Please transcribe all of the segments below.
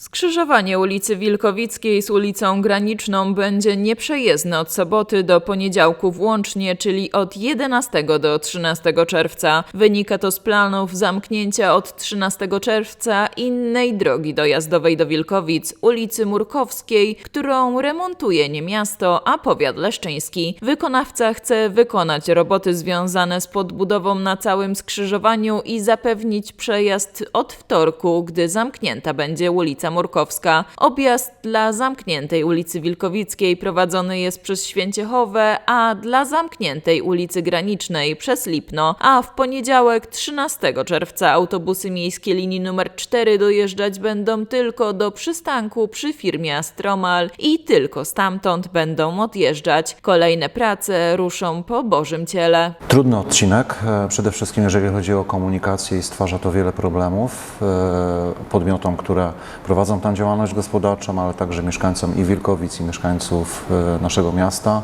Skrzyżowanie ulicy Wilkowickiej z ulicą Graniczną będzie nieprzejezdne od soboty do poniedziałku włącznie, czyli od 11 do 13 czerwca. Wynika to z planów zamknięcia od 13 czerwca innej drogi dojazdowej do Wilkowic, ulicy Murkowskiej, którą remontuje nie miasto, a powiat leszczyński. Wykonawca chce wykonać roboty związane z podbudową na całym skrzyżowaniu i zapewnić przejazd od wtorku, gdy zamknięta będzie ulica Murkowska. Objazd dla zamkniętej ulicy Wilkowickiej prowadzony jest przez Święciechowe, a dla zamkniętej ulicy Granicznej przez Lipno, a w poniedziałek 13 czerwca autobusy miejskie linii numer 4 dojeżdżać będą tylko do przystanku przy firmie Astromal i tylko stamtąd będą odjeżdżać. Kolejne prace ruszą po Bożym Ciele. Trudny odcinek, e, przede wszystkim jeżeli chodzi o komunikację i stwarza to wiele problemów e, podmiotom, które prowadzą tam działalność gospodarczą, ale także mieszkańcom i Wilkowic, i mieszkańców e, naszego miasta.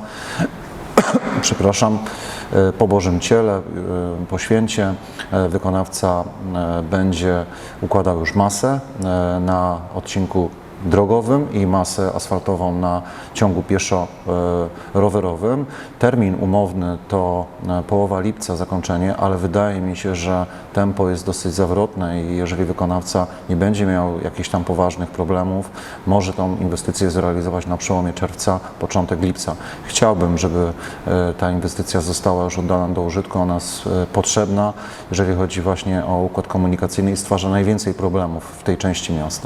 Przepraszam, E, po Bożym Ciele, e, po święcie wykonawca będzie układał już masę na odcinku drogowym i masę asfaltową na ciągu pieszo-rowerowym. Termin umowny to e, połowa lipca zakończenie, ale wydaje mi się, że tempo jest dosyć zawrotne i jeżeli wykonawca nie będzie miał jakichś tam poważnych problemów, może tą inwestycję zrealizować na przełomie czerwca, początek lipca. Chciałbym, żeby e, ta inwestycja została już oddana do użytku. Ona jest e, potrzebna, jeżeli chodzi właśnie o układ komunikacyjny i stwarza najwięcej problemów w tej części miasta.